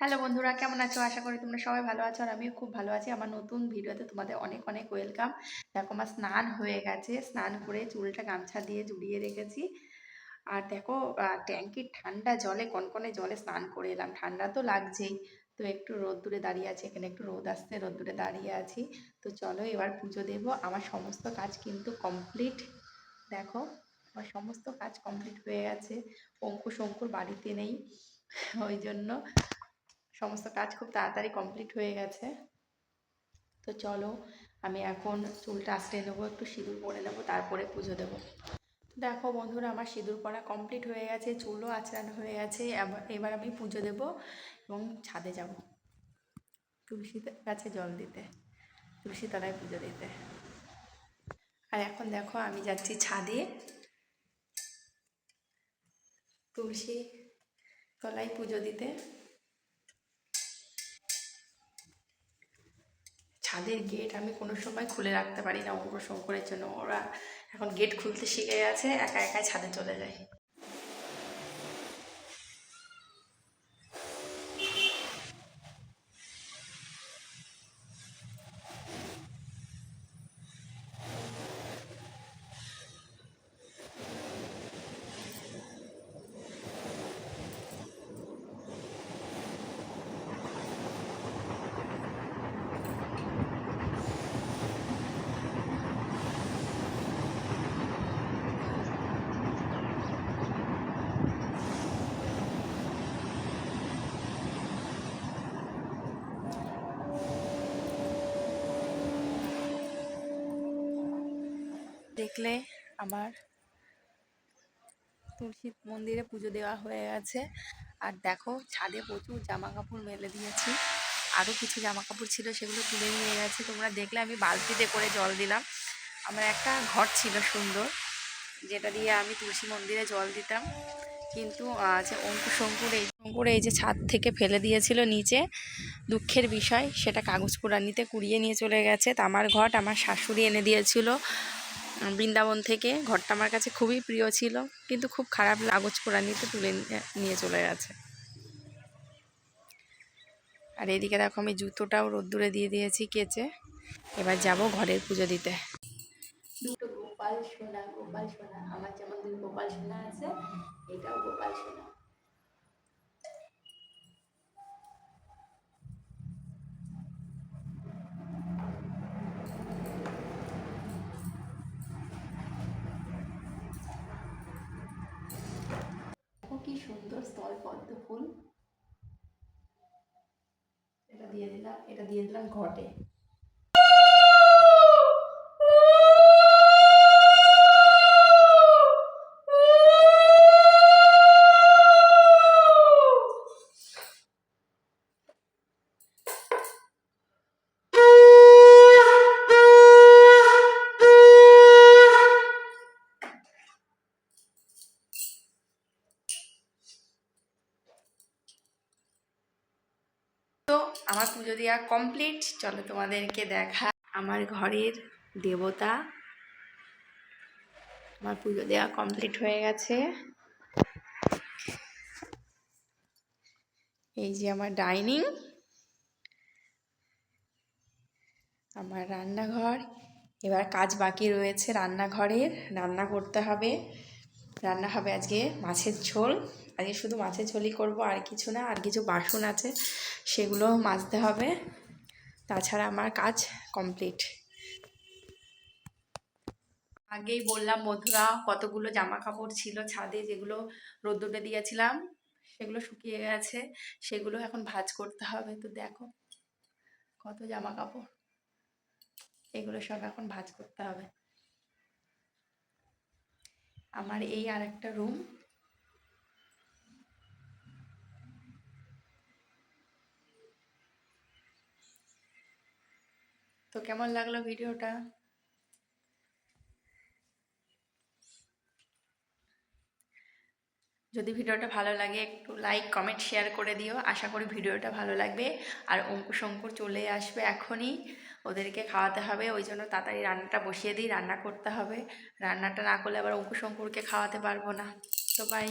Hello বন্ধুরা, কেমন আছো? আশা করি তোমরা সবাই ভালো আছো আর আমিও খুব ভালো আছি। আমার নতুন ভিডিওতে তোমাদের অনেক অনেক ওয়েলকাম দেখো, আমার স্নান হয়ে গেছে। স্নান করে চুলটা গামছা দিয়ে জুড়িয়ে রেখেছি। আর দেখো ট্যাঙ্কির ঠান্ডা জলে, কনকনে জলে স্নান করে এলাম। ঠান্ডা তো লাগছেই। তো একটু রোদ্দুরে দাঁড়িয়ে আছি, এখানে একটু রোদ আসছে, রোদ্দুরে দাঁড়িয়ে আছি। তো চলো এবার পুজো দেব। আমার সমস্ত কাজ কিন্তু কমপ্লিট দেখো, আমার সমস্ত কাজ কমপ্লিট হয়ে গেছে। অঙ্কুশ অঙ্কুর বাড়িতে নেই। ওই জন্য সমস্ত কাজ খুব তাড়াতাড়ি কমপ্লিট হয়ে গেছে। তো চলো, আমি এখন চুলটা আঁচড়ে নেব, একটু সিঁদুর পরে নেব, তারপরে পুজো দেবো। দেখো বন্ধুরা, আমার সিঁদুর পরা কমপ্লিট হয়ে গেছে, চুলও আঁচড়ানো হয়ে গেছে, এবার এবার আমি পুজো দেবো এবং ছাদে যাব। তুলসী গাছে জল দিতে, তুলসী তলায় পুজো দিতে। আর এখন দেখো, আমি যাচ্ছি ছাদে। তুলসী তলায় পুজো দিতে। ছাদের গেট আমি কোনো সময় খুলে রাখতে পারি না অঙ্কুর শঙ্করের জন্য। ওরা এখন গেট খুলতে শিখে গেছে, একা একাই ছাদে চলে যায়। দেখলে আমার তুলসী মন্দিরে পুজো দেওয়া হয়ে গেছে। আর দেখো, ছাদে প্রচুর জামা কাপড় মেলে দিয়েছি। আরও কিছু জামা কাপড় ছিল, সেগুলো তুলে নিয়ে গেছে। তোমরা দেখলে আমি বালতিতে করে জল দিলাম। আমার একটা ঘর ছিল সুন্দর, যেটা দিয়ে আমি তুলসী মন্দিরে জল দিতাম। কিন্তু যে অঙ্কুর শঙ্কুর এই শঙ্কুর এই যে ছাদ থেকে ফেলে দিয়েছিল নিচে, দুঃখের বিষয়, সেটা কাগজ কুড়ানিতে কুড়িয়ে নিয়ে চলে গেছে। তা আমার ঘট আমার শাশুড়ি এনে দিয়েছিল। বৃন্দাবন থেকে। ঘরটা আমার কাছে খুবই প্রিয় ছিল, কিন্তু খুব খারাপ কাগজ কুড়ানিতে তুলে নিয়ে- চলে গেছে। আর এদিকে দেখো আমি জুতোটাও রোদ্দুরে দিয়ে দিয়েছি কেচে। এবার যাব ঘরের পুজো দিতে। দুটো গোপাল সোনা গোপাল সোনা। আমার যেমন গোপাল সোনা আছে, এটাও গোপাল সোনা। দেখো কি সুন্দর স্থল পদ্ম ফুল। এটা দিয়ে দিলাম এটা দিয়ে দিলাম ঘটে। আমার পুজো দেওয়া কমপ্লিট চলো তোমাদেরকে দেখা। আমার ঘরের দেবতা, আমার পুজো দেওয়া কমপ্লিট হয়ে গেছে। এই যে আমার ডাইনিং আমার রান্নাঘর। এবার কাজ বাকি রয়েছে রান্নাঘরের। রান্না করতে হবে। রান্না হবে আজকে মাছের ঝোল। আজকে শুধু মাছের ঝোলই করব, আর কিছু না, আর কিছু বাসন আছে, সেগুলো মাজতে হবে। তাছাড়া আমার কাজ কমপ্লিট। আগেই বললাম মধুরা কতগুলো জামা কাপড় ছিল ছাদে, যেগুলো রোদ্দুরে দিয়েছিলাম, সেগুলো শুকিয়ে গেছে, সেগুলো এখন ভাজ করতে হবে। তো দেখো কত জামা কাপড় এগুলো সব এখন ভাজ করতে হবে। আমার এই আর একটা রুম তো কেমন লাগল ভিডিওটা? যদি ভিডিওটা ভালো লাগে, একটু লাইক কমেন্ট শেয়ার করে দিও। আশা করি ভিডিওটা ভালো লাগবে। আর অঙ্কুর শঙ্কুর চলে আসবে এখনই। ওদেরকে খাওয়াতে হবে, ওই জন্য তাড়াতাড়ি রান্নাটা বসিয়ে দিই, রান্না করতে হবে। রান্নাটা না করলে আবার অঙ্কুর শঙ্কুরকে খাওয়াতে পারব না। তো বাই